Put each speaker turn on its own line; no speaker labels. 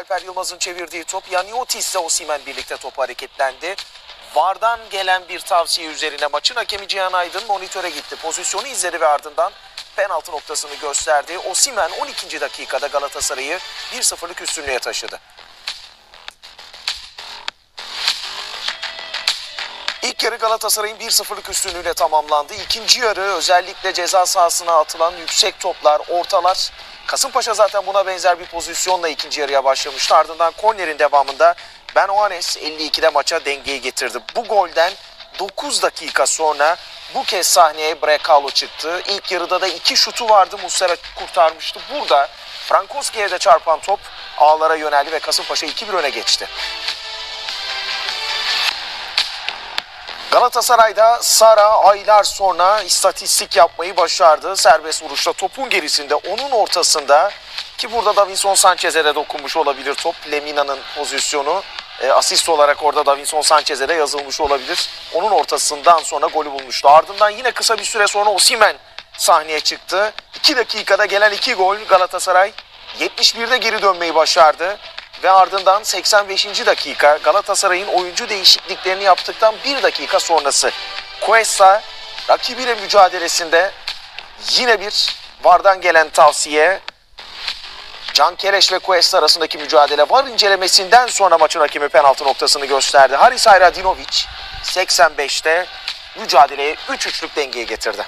Alper Yılmaz'ın çevirdiği top Yaniotis ile Osimen birlikte top hareketlendi. Vardan gelen bir tavsiye üzerine maçın hakemi Cihan Aydın monitöre gitti. Pozisyonu izledi ve ardından penaltı noktasını gösterdi. Osimen 12. dakikada Galatasaray'ı 1-0'lık üstünlüğe taşıdı. İlk yarı Galatasaray'ın 1-0'lık üstünlüğüyle tamamlandı. İkinci yarı özellikle ceza sahasına atılan yüksek toplar, ortalar. Kasımpaşa zaten buna benzer bir pozisyonla ikinci yarıya başlamıştı. Ardından kornerin devamında Ben Oanes 52'de maça dengeyi getirdi. Bu golden 9 dakika sonra bu kez sahneye Brekalo çıktı. İlk yarıda da iki şutu vardı. Muslera kurtarmıştı. Burada Frankowski'ye de çarpan top ağlara yöneldi ve Kasımpaşa 2-1 öne geçti. Galatasaray'da Sara aylar sonra istatistik yapmayı başardı. Serbest vuruşta topun gerisinde onun ortasında ki burada Davinson Sanchez'e de dokunmuş olabilir top. Lemina'nın pozisyonu e, asist olarak orada Davinson Sanchez'e de yazılmış olabilir. Onun ortasından sonra golü bulmuştu. Ardından yine kısa bir süre sonra Osimen sahneye çıktı. 2 dakikada gelen 2 gol Galatasaray 71'de geri dönmeyi başardı. Ve ardından 85. dakika Galatasaray'ın oyuncu değişikliklerini yaptıktan 1 dakika sonrası Cuesta rakibiyle mücadelesinde yine bir vardan gelen tavsiye Can Kereş ve Cuesta arasındaki mücadele var incelemesinden sonra maçın hakemi penaltı noktasını gösterdi. Haris Hayradinovic 85'te mücadeleye 3-3'lük dengeye getirdi.